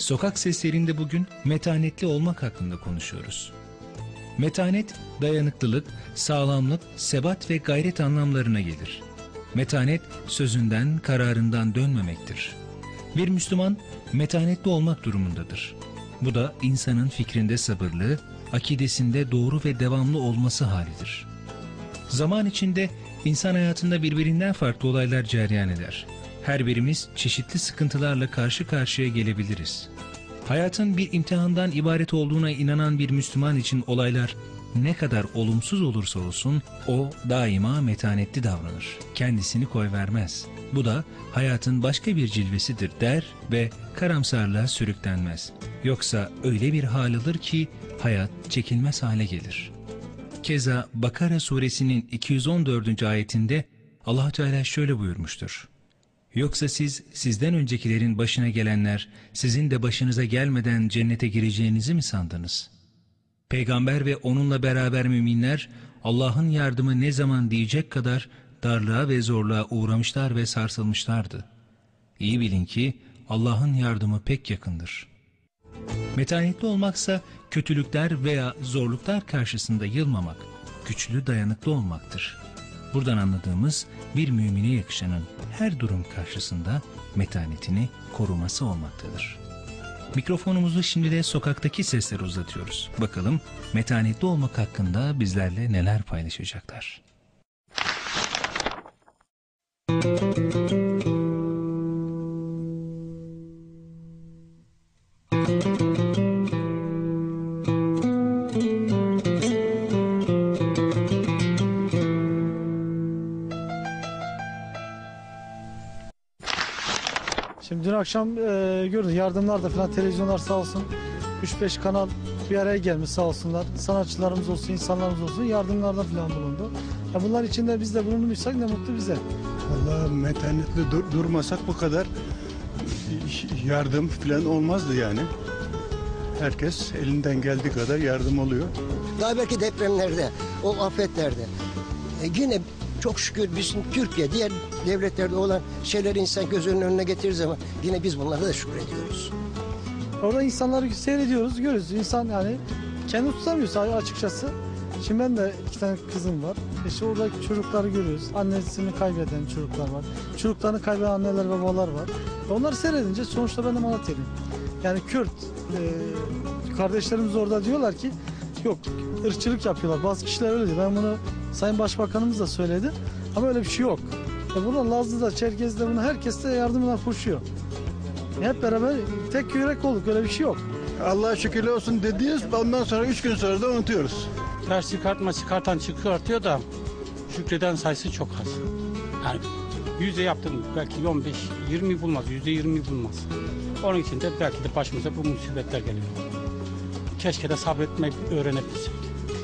Sokak seslerinde bugün metanetli olmak hakkında konuşuyoruz. Metanet, dayanıklılık, sağlamlık, sebat ve gayret anlamlarına gelir. Metanet, sözünden, kararından dönmemektir. Bir Müslüman, metanetli olmak durumundadır. Bu da insanın fikrinde sabırlı, akidesinde doğru ve devamlı olması halidir. Zaman içinde insan hayatında birbirinden farklı olaylar cereyan eder. Her birimiz çeşitli sıkıntılarla karşı karşıya gelebiliriz. Hayatın bir imtihandan ibaret olduğuna inanan bir Müslüman için olaylar ne kadar olumsuz olursa olsun o daima metanetli davranır. Kendisini koy vermez. Bu da hayatın başka bir cilvesidir der ve karamsarlığa sürüklenmez. Yoksa öyle bir hal alır ki hayat çekilmez hale gelir. Keza Bakara suresinin 214. ayetinde Allah Teala şöyle buyurmuştur. Yoksa siz sizden öncekilerin başına gelenler sizin de başınıza gelmeden cennete gireceğinizi mi sandınız? Peygamber ve onunla beraber müminler Allah'ın yardımı ne zaman diyecek kadar darlığa ve zorluğa uğramışlar ve sarsılmışlardı. İyi bilin ki Allah'ın yardımı pek yakındır. Metanetli olmaksa kötülükler veya zorluklar karşısında yılmamak, güçlü dayanıklı olmaktır. Buradan anladığımız bir mümine yakışanın her durum karşısında metanetini koruması olmaktadır. Mikrofonumuzu şimdi de sokaktaki seslere uzatıyoruz. Bakalım metanetli olmak hakkında bizlerle neler paylaşacaklar. Şimdi dün akşam e, gördük yardımlar da falan televizyonlar sağ olsun 3-5 kanal bir araya gelmiş sağ olsunlar. Sanatçılarımız olsun, insanlarımız olsun yardımlarda falan bulundu. Ya bunlar içinde biz de bulunmuşsak ne mutlu bize. Vallahi metanetli dur- durmasak bu kadar yardım falan olmazdı yani. Herkes elinden geldiği kadar yardım oluyor. Daha belki depremlerde, o afetlerde. E, yine çok şükür bizim Türkiye, diğer devletlerde olan şeyleri insan gözünün önüne getirir zaman yine biz bunlara da şükrediyoruz. Orada insanları seyrediyoruz, görüyoruz. İnsan yani kendi tutamıyorsa açıkçası. Şimdi ben de iki tane kızım var. İşte oradaki çocukları görüyoruz. Annesini kaybeden çocuklar var. Çocuklarını kaybeden anneler babalar var. E Onları seyredince sonuçta ben de Malatyalıyım. Yani Kürt e, kardeşlerimiz orada diyorlar ki yok ırkçılık yapıyorlar. Bazı kişiler öyle diyor. Ben bunu Sayın Başbakanımız da söyledi. Ama öyle bir şey yok. E burada Lazlı'da, Çerkez'de bunu herkes de yardımına koşuyor. Hep beraber tek yürek olduk öyle bir şey yok. Allah'a şükürler olsun dediğiniz ondan sonra üç gün sonra da unutuyoruz. Ders çıkartma çıkartan çıkartıyor da şükreden sayısı çok az. Yani yüzde yaptım belki 15, 20 bulmaz, yüzde 20 bulmaz. Onun için de belki de başımıza bu musibetler geliyor. Keşke de sabretmeyi öğrenebilsek.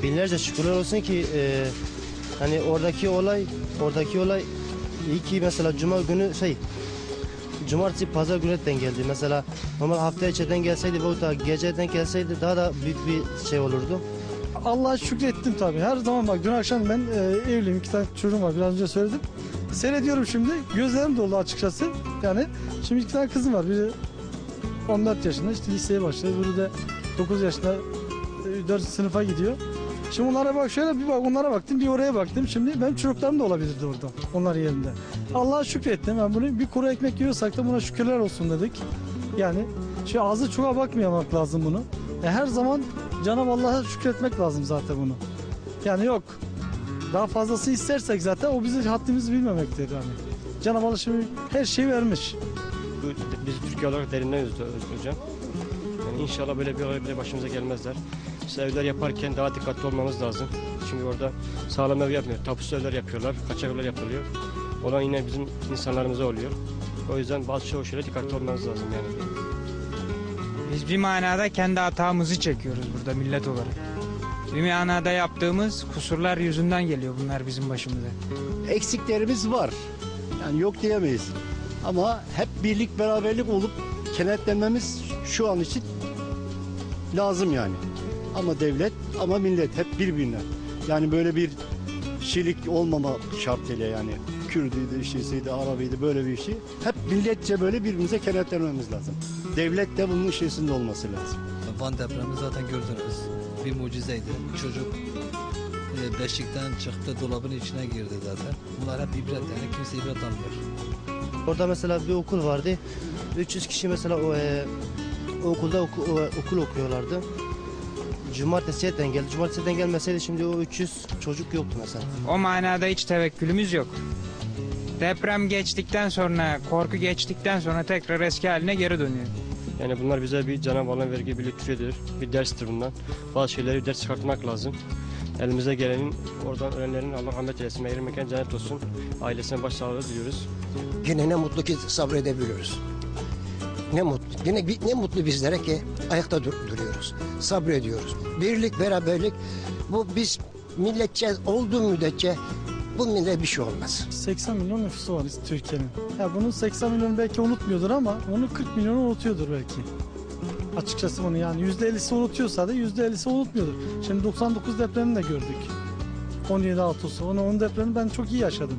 Binlerce şükürler olsun ki e, hani oradaki olay oradaki olay iyi ki mesela cuma günü şey cumartesi pazar günü denk geldi. Mesela normal hafta içinden gelseydi ve da geceden gelseydi daha da büyük bir şey olurdu. Allah'a şükrettim tabii. Her zaman bak dün akşam ben e, evliyim. iki tane çocuğum var. Biraz önce söyledim. Seyrediyorum şimdi. Gözlerim doldu açıkçası. Yani şimdi iki tane kızım var. Biri 14 yaşında işte liseye başladı. Biri de 9 yaşında 4 sınıfa gidiyor. Şimdi onlara bak şöyle bir bak onlara baktım bir oraya baktım. Şimdi benim çocuklarım da olabilirdi orada. Onlar yerinde. Allah'a şükrettim. Ben bunu bir kuru ekmek yiyorsak da buna şükürler olsun dedik. Yani şu ağzı çuğa bakmayamak lazım bunu. E, her zaman Cenab-ı Allah'a şükretmek lazım zaten bunu. Yani yok. Daha fazlası istersek zaten o bizi haddimizi bilmemektir yani. Cenab-ı Allah şimdi her şeyi vermiş. Bu biz Türkiye olarak derinden üzdü hocam. Yani inşallah böyle bir olay bile başımıza gelmezler. Biz evler yaparken daha dikkatli olmamız lazım. Çünkü orada sağlam ev yapmıyor. Tapusuz evler yapıyorlar, kaçak evler yapılıyor. Olan yine bizim insanlarımıza oluyor. O yüzden bazı şeylere dikkatli olmanız lazım yani. Biz bir manada kendi hatamızı çekiyoruz burada millet olarak. Bir manada yaptığımız kusurlar yüzünden geliyor bunlar bizim başımıza. eksiklerimiz var. Yani yok diyemeyiz. Ama hep birlik beraberlik olup kenetlenmemiz şu an için lazım yani. Ama devlet ama millet hep birbirine. Yani böyle bir kişilik olmama şartıyla yani. Kürdüydü, şeysiydi, Arabiydi böyle bir şey. Hep milletçe böyle birbirimize kenetlenmemiz lazım. Devlet de bunun içerisinde olması lazım. Van depremi zaten gördünüz. Bir mucizeydi. Çocuk e, beşikten çıktı, dolabın içine girdi zaten. Bunlar hep ibret yani kimse ibret almıyor. Orada mesela bir okul vardı. 300 kişi mesela o, e, okulda oku- o- okul okuyorlardı. Cumartesiyeden geldi. Cumartesiden gelmeseydi şimdi o 300 çocuk yoktu mesela. O manada hiç tevekkülümüz yok. Deprem geçtikten sonra, korku geçtikten sonra tekrar eski haline geri dönüyor. Yani bunlar bize bir Cenab-ı Allah'ın verdiği bir lütfedir. Bir derstir bundan. Bazı şeyleri ders çıkartmak lazım. Elimize gelenin, oradan ölenlerin Allah rahmet eylesin. Meyir mekan cennet olsun. Ailesine başsağlığı diliyoruz. Yine ne mutlu ki sabredebiliyoruz. Ne mutlu. Yine bi- ne mutlu bizlere ki ayakta dur- duruyoruz. Sabrediyoruz. Birlik, beraberlik. Bu biz milletçe olduğu müddetçe bu millet bir şey olmaz. 80 milyon nüfusu var Türkiye'nin. Ya bunun 80 milyon belki unutmuyordur ama onu 40 milyonu unutuyordur belki. Açıkçası bunu yani %50'si unutuyorsa da %50'si unutmuyordur. Şimdi 99 depremini de gördük. 17 Ağustos'u. Onu 10 depremini ben çok iyi yaşadım.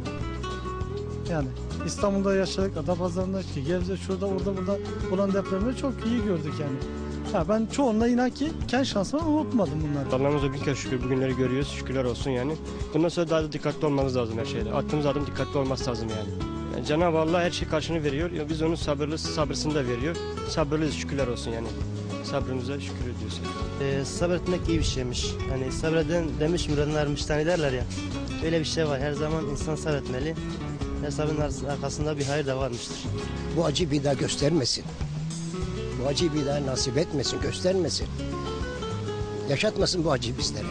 Yani İstanbul'da yaşadık, Adapazarı'nda, Gebze, şurada, orada, burada olan depremleri çok iyi gördük yani. Ya ben çoğunla inan ki kendi şansıma unutmadım bunları. Allah'ımıza bin kere şükür bugünleri görüyoruz. Şükürler olsun yani. Bundan sonra daha da dikkatli olmanız lazım her şeyde. Attığımız adım dikkatli olması lazım yani. yani Cenab-ı Allah her şey karşını veriyor. Ya Biz onun sabırlı sabırsını da veriyor. Sabırlıyız şükürler olsun yani. Sabrımıza şükür ediyoruz. E, sabretmek iyi bir şeymiş. Hani sabreden demiş mürenlermiş hani derler ya. Öyle bir şey var. Her zaman insan sabretmeli. Her sabrın arkasında bir hayır da varmıştır. Bu acıyı bir daha göstermesin. Bu acıyı bir daha nasip etmesin, göstermesin. Yaşatmasın bu acıyı bizlere.